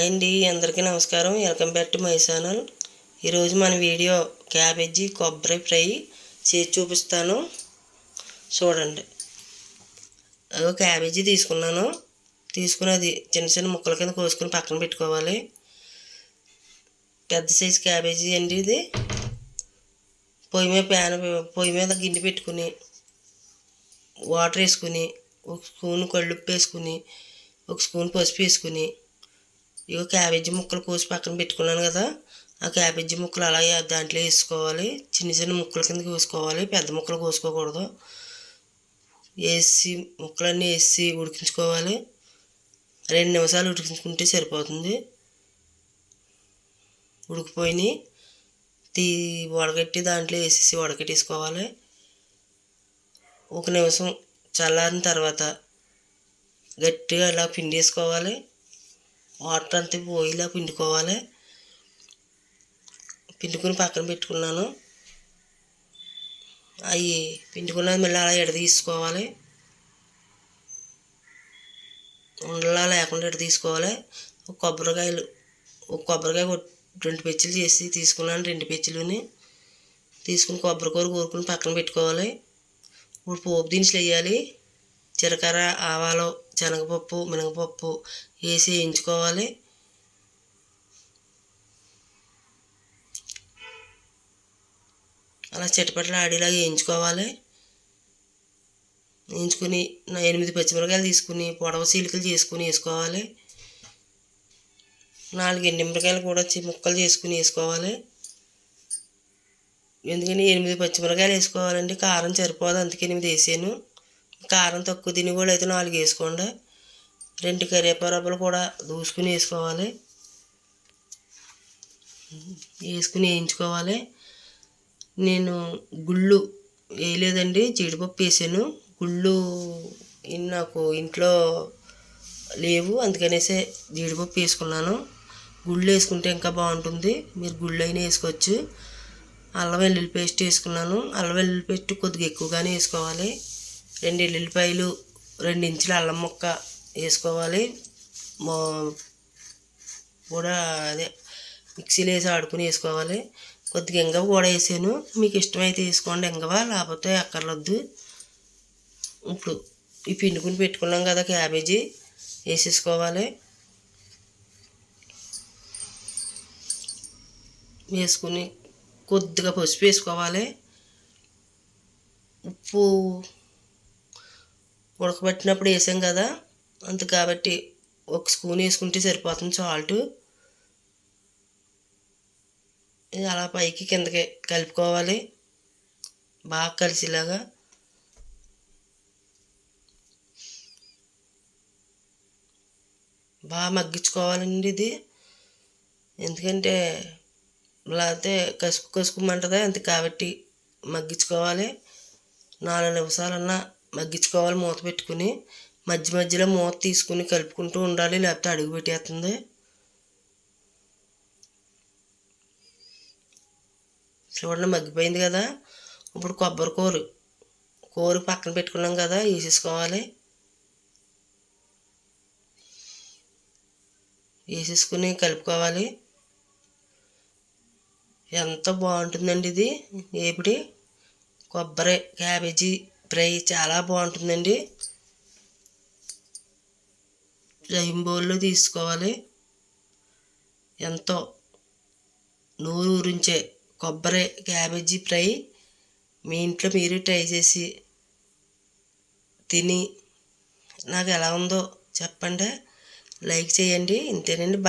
Hi అండి అందరికీ నమస్కారం. Welcome back to my channel. ఈరోజు మన వీడియో క్యాబేజీ కొబ్బరి ఫ్రై చేసి చూపిస్తాను. చూడండి. అదో క్యాబేజీ తీసుకున్నాను. తీసుకుని అది చిన్న చిన్న ముక్కల కింద కోసుకుని పక్కన పెట్టుకోవాలి. పెద్ద సైజు క్యాబేజీ అండి ఇది. పొయ్యి మీద ప్యాన్ పొయ్యి మీద గిన్నె పెట్టుకుని వాటర్ వేసుకుని ఒక స్పూన్ కళ్ళుప్పు వేసుకుని ఒక స్పూన్ పసుపు వేసుకుని ఇగో క్యాబేజీ ముక్కలు కోసి పక్కన పెట్టుకున్నాను కదా ఆ క్యాబేజీ ముక్కలు అలా దాంట్లో వేసుకోవాలి. చిన్న చిన్న ముక్కల కింద కోసుకోవాలి. పెద్ద ముక్కలు కోసుకోకూడదు. వేసి ముక్కలన్నీ వేసి ఉడికించుకోవాలి. రెండు నిమిషాలు ఉడికించుకుంటే సరిపోతుంది. ఉడికిపోయినాయి. తీ వడగట్టి దాంట్లో వేసేసి వడగట్టేసుకోవాలి ఒక నిమిషం చల్లారిన తర్వాత గట్టిగా ఇలా పిండేసుకోవాలి. వాటర్ అంతా పోయిలా పిండుకోవాలి. పిండుకుని పక్కన పెట్టుకున్నాను. అవి పిండుకున్నది మళ్ళీ అలా ఎడ తీసుకోవాలి. ఉండలా లేకుండా ఎడ తీసుకోవాలి. ఒక కొబ్బరికాయలు ఒక కొబ్బరికాయ రెండు పెచ్చులు చేసి తీసుకున్నాను రెండు పెచ్చులుని. తీసుకుని కొబ్బరికూర కోరుకుని పక్కన పెట్టుకోవాలి. ఇప్పుడు పోపు దినుసులు వేయాలి. జీలకర్ర ఆవాలు శనగపప్పు మినగపప్పు వేసి వేయించుకోవాలి. అలా చిటపటలు ఆడేలాగా వేయించుకోవాలి. వేయించుకుని నా ఎనిమిది పచ్చిమిరకాయలు తీసుకుని పొడవ చీలికలు చేసుకుని వేసుకోవాలి. నాలుగు ఎండిమిరకాయలు కూడా ముక్కలు చేసుకుని వేసుకోవాలి. ఎందుకని ఎనిమిది పచ్చిమిరకాయలు వేసుకోవాలండి కారం సరిపోదు అందుకే ఎనిమిది వేసాను. కారం తక్కువ తిని కూడా అయితే నాలుగు వేసుకోండి. రెండు కరివేపాకు కూడా దూసుకుని వేసుకోవాలి. వేసుకుని వేయించుకోవాలి. నేను గుళ్ళు వేయలేదండి జీడిపప్పు వేసాను. గుళ్ళు నాకు ఇంట్లో లేవు అందుకనేసే జీడిపప్పు వేసుకున్నాను. గుళ్ళు వేసుకుంటే ఇంకా బాగుంటుంది. మీరు గుళ్ళు అయినా వేసుకోవచ్చు. అల్లం వెల్లుల్లి పేస్ట్ వేసుకున్నాను. అల్లం వెల్లుల్లి పేస్ట్ కొద్దిగా ఎక్కువగానే వేసుకోవాలి. రెండు ఎల్లుల్లిపాయలు రెండు ఇంచుల అల్లం ముక్క వేసుకోవాలి. కూడా అదే మిక్సీలో వేసి ఆడుకుని వేసుకోవాలి. కొద్దిగా ఎంగవ కూడా వేసాను. మీకు ఇష్టమైతే వేసుకోండి ఎంగవ లేకపోతే అక్కర్లొద్దు. ఇప్పుడు ఈ పిండుకుని పెట్టుకున్నాం కదా క్యాబేజీ వేసేసుకోవాలి. వేసుకుని కొద్దిగా పసుపు వేసుకోవాలి. ఉప్పు ఉడకబెట్టినప్పుడు వేసాం కదా అంత కాబట్టి ఒక స్పూన్ వేసుకుంటే సరిపోతుంది సాల్ట్. ఇది అలా పైకి కిందకి కలుపుకోవాలి బాగా కలిసేలాగా. బాగా మగ్గించుకోవాలండి ఇది. ఎందుకంటే లేకపోతే కసుపు కసుకుమంటుంది అంత కాబట్టి మగ్గించుకోవాలి. నాలుగు నిమిషాలన్నా మగ్గించుకోవాలి మూత పెట్టుకుని మధ్య మధ్యలో మూత తీసుకుని కలుపుకుంటూ ఉండాలి లేకపోతే అడుగు పెట్టేస్తుంది. చూడండి మగ్గిపోయింది కదా. ఇప్పుడు కొబ్బరి కూర కూర పక్కన పెట్టుకున్నాం కదా వేసేసుకోవాలి. వేసేసుకుని కలుపుకోవాలి. ఎంత బాగుంటుందండి ఇది. ఏపిడి కొబ్బరి క్యాబేజీ ఫ్రై చాలా బాగుంటుందండి. జైన్ బౌల్లో తీసుకోవాలి. ఎంతో నూరు ఊరించే కొబ్బరి క్యాబేజీ ఫ్రై మీ ఇంట్లో మీరు ట్రై చేసి తిని నాకు ఎలా ఉందో చెప్పండి. లైక్ చేయండి. ఇంతేనండి. బాయ్.